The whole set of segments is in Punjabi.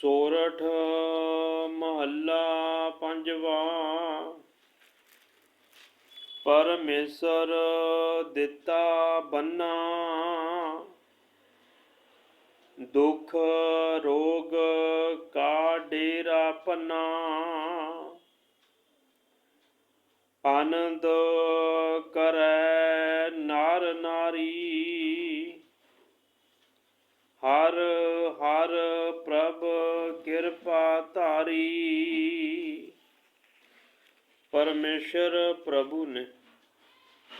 ਸੋਰਠ ਮਹੱਲਾ ਪੰਜਵਾ। ਪਰਮੇਸ਼ਰ ਦਿੱਤਾ ਬੰਨਾ। ਦੁਖ ਰੋਗ ਕਾ ਡੇਰਾ ਪੰਨਾ। ਆਨੰਦ ਕਰੈ ਨਾਰ ਨਾਰੀ। ਹਰ ਕਿਰਪਾ ਪਰਮੇਸ਼ਰ ਪ੍ਰਭੂ ਨੇ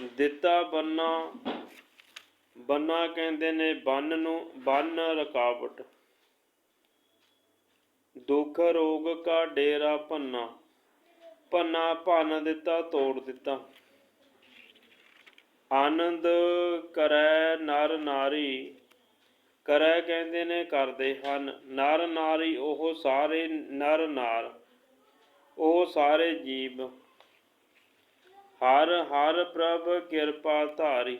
ਦਿੱਤਾ ਬੰਨਾ। ਬੰਨਾ ਕਹਿੰਦੇ ਨੇ ਬੰਨ ਨੂੰ, ਬੰਨ ਰਕਾਵਟ। ਦੁੱਖ ਰੋਗ ਕਾ ਡੇਰਾ ਭੰਨਾ। ਭੰਨਾ ਭੰਨ ਦਿੱਤਾ, ਤੋੜ ਦਿੱਤਾ। ਆਨੰਦ ਕਰੈ ਨਰ ਨਾਰੀ। ਕਰੈ ਕਹਿੰਦੇ ਨੇ ਕਰਦੇ ਹਨ। ਨਰ ਨਾਰੀ ਉਹ ਸਾਰੇ, ਨਰ ਨਾਰ ਉਹ ਸਾਰੇ ਜੀਵ। ਹਰ ਹਰ ਪ੍ਰਭ ਕਿਰਪਾ ਧਾਰੀ,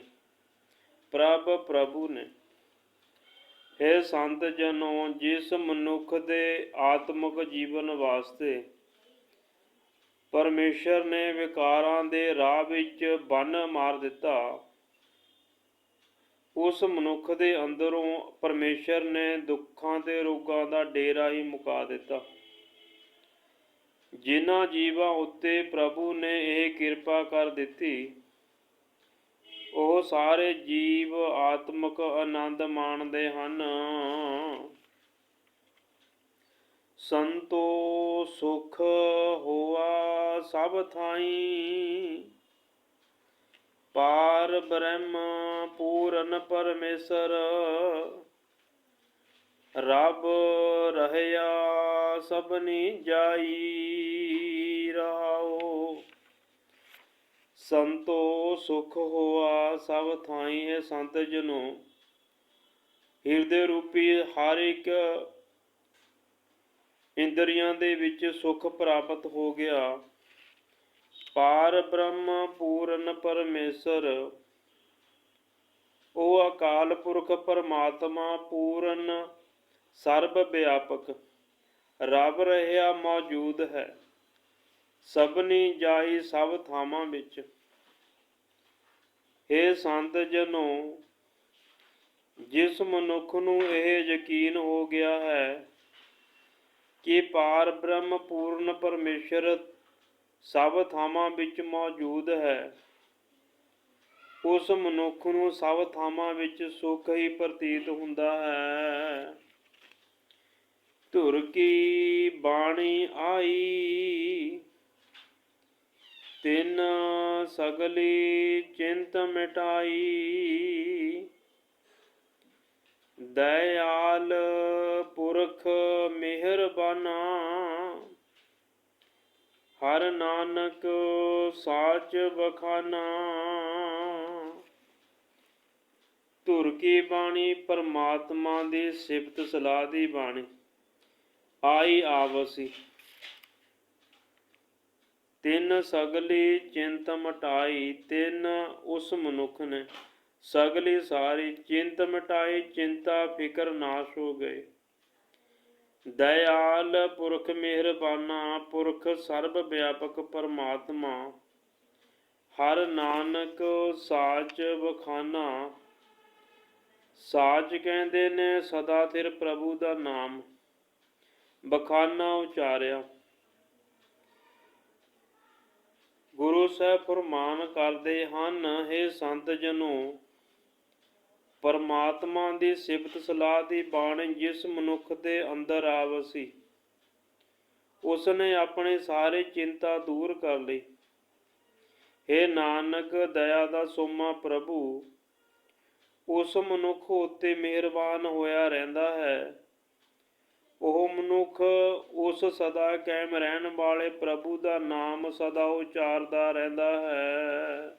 ਪ੍ਰਭ ਪ੍ਰਭੂ ਨੇ। ਇਹ ਸੰਤ ਜਨੋ, ਜਿਸ ਮਨੁੱਖ ਦੇ ਆਤਮਿਕ ਜੀਵਨ ਵਾਸਤੇ ਪਰਮੇਸ਼ਰ ਨੇ ਵਿਕਾਰਾਂ ਦੇ ਰਾਹ ਵਿੱਚ ਬੰਨ ਮਾਰ ਦਿੱਤਾ ਉਸ ਮਨੁੱਖ ਦੇ ਅੰਦਰੋਂ ਪਰਮੇਸ਼ਰ ਨੇ ਦੁੱਖਾਂ ਤੇ ਰੋਗਾਂ ਦਾ ਡੇਰਾ ਹੀ ਮੁਕਾ ਦਿੱਤਾ। ਜਿਨ੍ਹਾਂ ਜੀਵਾਂ ਉੱਤੇ ਪ੍ਰਭੂ ਨੇ ਇਹ ਕਿਰਪਾ ਕਰ ਦਿੱਤੀ, ਉਹ ਸਾਰੇ ਜੀਵ ਆਤਮਿਕ ਆਨੰਦ ਮਾਣਦੇ ਹਨ। ਸੰਤੋ ਸੁਖ ਹੋਆ ਸਭ ਥਾਈ, ਪਾਰ ਬ੍ਰਹਮ ਪੂਰਨ ਪਰਮੇਸ਼ਰ। ਰੱਬ ਰਹਿਆ ਸਭਨੀ ਜਾਈ ਰਹਾਓ ਸੰਤੋ ਸੁਖ ਹੋਆ ਸਭ ਥਾਈ ਹੈ ਸੰਤ ਜਨੋ। ਹਿਰਦੇ ਰੂਪੀ ਹਰ ਇੱਕ ਇੰਦਰੀਆਂ ਦੇ ਵਿੱਚ ਸੁਖ ਪ੍ਰਾਪਤ ਹੋ ਗਿਆ। ਪਾਰ ਬ੍ਰਹਮ ਪੂਰਨ ਪਰਮੇਸ਼ਰ। ਉਹ ਅਕਾਲ ਪੁਰਖ ਪਰਮਾਤਮਾ ਪੂਰਨ ਸਰਬ ਵਿਆਪਕ ਰੱਬ ਰਹਿਆ ਮੌਜੂਦ ਹੈ। ਸਭਨੀ ਜਾਈ ਸਭ ਥਾਵਾਂ ਵਿੱਚ। ਇਹ ਸੰਤ ਜਨੋ, ਜਿਸ ਮਨੁੱਖ ਨੂੰ ਇਹ ਯਕੀਨ ਹੋ ਗਿਆ ਹੈ ਕਿ ਪਾਰ ਬ੍ਰਹਮ ਪੂਰਨ ਪਰਮੇਸ਼ਰ ਸਭ ਥਾਵਾਂ ਵਿੱਚ ਮੌਜੂਦ ਹੈ ਉਸ ਮਨੁੱਖ ਨੂੰ ਸਭ ਥਾਵਾਂ ਵਿੱਚ ਸੁੱਖ ਹੀ ਪ੍ਰਤੀਤ ਹੁੰਦਾ ਹੈ। ਧੁਰ ਕੀ ਬਾਣੀ ਆਈ? ਤਿਨ ਸਗਲੀ ਚਿੰਤ ਮਿਟਾਈ। ਦਇਆਲ ਪੁਰਖ ਮਿਹਰਬਾਨਾ। ਹਰ ਨਾਨਕ ਸਾਚ ਬਖਾਨਾ। ਧੁਰ ਕੀ ਬਾਣੀ, ਪਰਮਾਤਮਾ ਦੀ ਸਿਫਤ ਸਲਾਹ ਦੀ ਬਾਣੀ। ਆਈ ਆਵਸੀ। ਤਿੰਨ ਸਗਲੀ ਚਿੰਤ ਮਟਾਈ, ਤਿੰਨ ਉਸ ਮਨੁੱਖ ਨੇ। ਸਗਲੀ ਸਾਰੀ ਚਿੰਤ ਮਿਟਾਈ, ਚਿੰਤਾ, ਫਿਕਰ ਨਾਸ਼ ਹੋ ਗਏ। ਦਇਆਲ ਪੁਰਖ ਮਿਹਰਬਾਨਾ, ਪੁਰਖ ਸਰਬ ਵਿਆਪਕ ਪਰਮਾਤਮਾ, ਹਰ ਨਾਨਕ ਸਾਚ ਬਖਾਨਾ ਸਾਚ ਕਹਿੰਦੇ ਨੇ, ਸਦਾ ਸਿਰ ਪ੍ਰਭੂ ਦਾ ਨਾਮ। ਬਖਾਨਾ ਉਚਾਰਿਆ। ਗੁਰੂ ਸਾਹਿਬ ਫਰਮਾਨ ਕਰਦੇ ਹਨ हे ਸੰਤ ਜਨੋ ਪਰਮਾਤਮਾ ਦੀ ਸਿਫਤ ਸਲਾਹ ਦੀ ਬਾਣੀ ਜਿਸ ਮਨੁੱਖ ਦੇ ਅੰਦਰ ਆਵਸੀ। ਉਸ ਨੇ ਆਪਣੀ ਸਾਰੇ ਚਿੰਤਾ ਦੂਰ ਕਰ ਲਈ। हे ਨਾਨਕ, ਦਇਆ ਦਾ ਸੋਮਾ ਪ੍ਰਭੂ, ਉਸ ਮਨੁੱਖ ਉੱਤੇ ਮਿਹਰਬਾਨ ਹੋਇਆ ਰਹਿੰਦਾ ਹੈ। ਉਹ ਮਨੁੱਖ ਉਸ ਸਦਾ ਕਾਇਮ ਰਹਿਣ ਵਾਲੇ ਪ੍ਰਭੂ ਦਾ ਨਾਮ ਸਦਾ ਉਚਾਰਦਾ ਰਹਿੰਦਾ ਹੈ।